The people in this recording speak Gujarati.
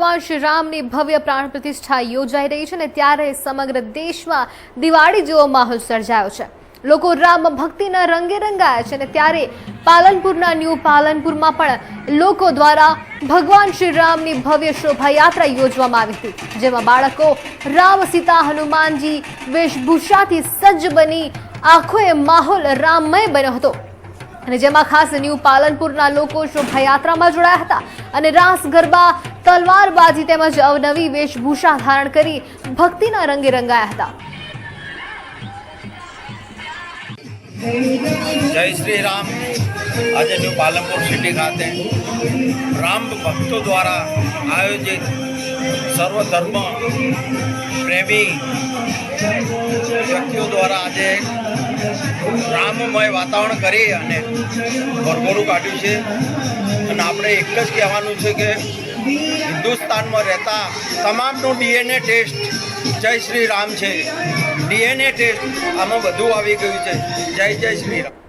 ભગવાન શ્રી રામની ભવ્ય પ્રાણ પ્રતિષ્ઠા યોજાઈ રહી છે અને ત્યારે સમગ્ર દેશમાં દિવાળી જેવો માહોલ સર્જાયો છે. લોકો રામ ભક્તિના રંગે રંગાયા છે અને ત્યારે પાલનપુરના ન્યૂ પાલનપુરમાં પણ લોકો દ્વારા ભગવાન શ્રી રામની ભવ્ય શોભાયાત્રા યોજવામાં આવી હતી, જેમાં બાળકો રામ, સીતા, હનુમાનજી વેશભૂષાથી સજ્જ બની આખો એ માહોલ રામમય બન્યો હતો. અને જેમાં ખાસ ન્યૂ પાલનપુરના લોકો શોભાયાત્રામાં જોડાયા હતા અને રાસ ગરબા તલવારબાજી તેમજ અવનવી વેશભૂષા ધારણ કરી ભક્તિના રંગે રંગાયા હતા. જય શ્રી રામ. આજે ન્યૂ પાલનપુર સિટી ખાતે રામ ભક્તો દ્વારા આયોજિત સર્વ ધર્મ પ્રેમી વ્યક્તિઓ દ્વારા આજે રામમય વાતાવરણ કરી અને ભરભરું કાઢ્યું છે. અને આપણે એક જ કહેવાનું છે કે હિન્દુસ્તાનમાં રહેતા તમામનું ડીએનએ ટેસ્ટ જય શ્રી રામ છે. ડીએનએ ટેસ્ટ આમાં બધું આવી ગયું છે. જય જય શ્રી રામ.